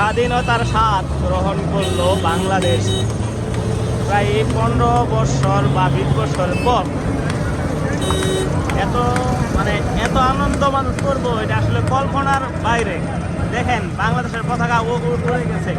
স্বাধীনতার স্বাদ গ্রহণ করল বাংলাদেশ। প্রায় পনেরো বছর বা বিশ বছর পর। এত মানে এত আনন্দ মানুষ করব, এটা আসলে কল্পনার বাইরে। দেখেন, বাংলাদেশের পতাকা উ- উ- উড়ে গেছে।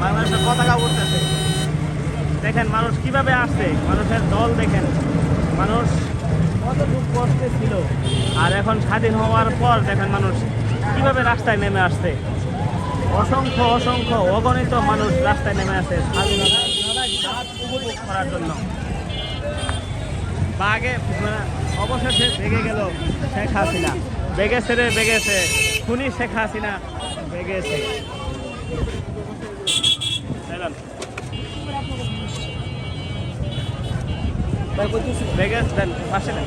বাংলাদেশের পতাকা উঠতেছে। দেখেন, মানুষ কীভাবে আসছে? মানুষের দল দেখেন। মানুষ কতটুকু কষ্টে ছিল। আর এখন স্বাধীন হওয়ার পর দেখেন মানুষ কীভাবে রাস্তায় নেমে আসছে। অসংখ্য অসংখ্য অগণিত মানুষ রাস্তায় নেমে উপভোগ করার জন্য। মানে অবশেষে বেগে গেল শেখ হাসিনা। বেগেছে রে বেগেছে খুনি শেখ হাসিনা বেগেছে। বেগেছ দেন পাশে দেন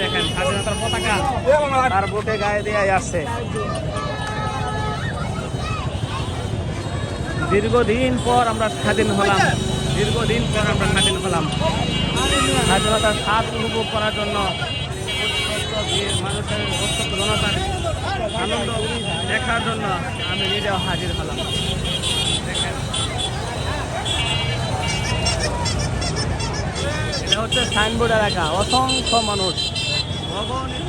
দেখেন, স্বাধীনতার পতাকা। আর বুকে গায়ে দিয়ে আসছে দীর্ঘদিন পর আমরা স্বাধীন হলাম। দীর্ঘদিন পর আমরা স্বাধীন হলাম। স্বাধীনতার স্বাদ উপভোগ করার জন্য মানুষের জনতার আনন্দ দেখার জন্য আমি নিজেও হাজির হলাম। দেখেন এটা হচ্ছে সাইনবোর্ড এলাকা অসংখ্য মানুষ। অগণিত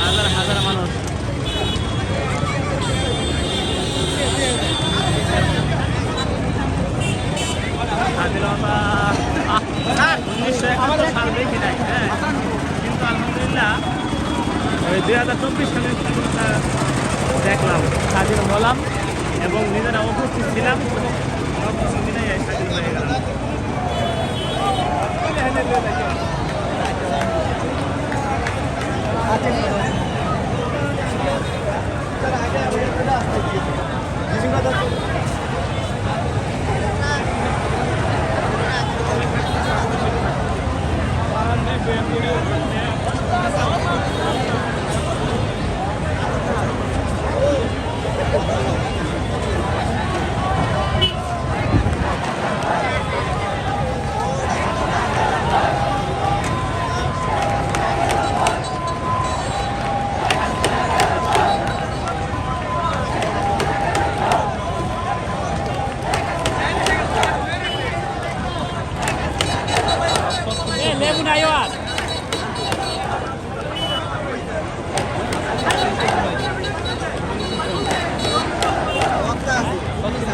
হাজার হাজার মানুষ উনিশশো একাত্তর সাল দেখি নাই হ্যাঁ। কিন্তু আলহামদুলিল্লাহ দুই হাজার চব্বিশ সালে দেখলাম স্বাধীন হলাম এবং নিজেরা উপস্থিত ছিলাম সব কিছু মিলে স্বাধীন হয়ে গেলাম লেবু নাই আর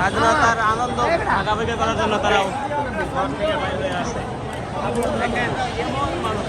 স্বাধীনতার আনন্দ ভাগাভাগি করার জন্য তারা ঘর থেকে বাইরে আসে। দেখেন এমন মানুষ।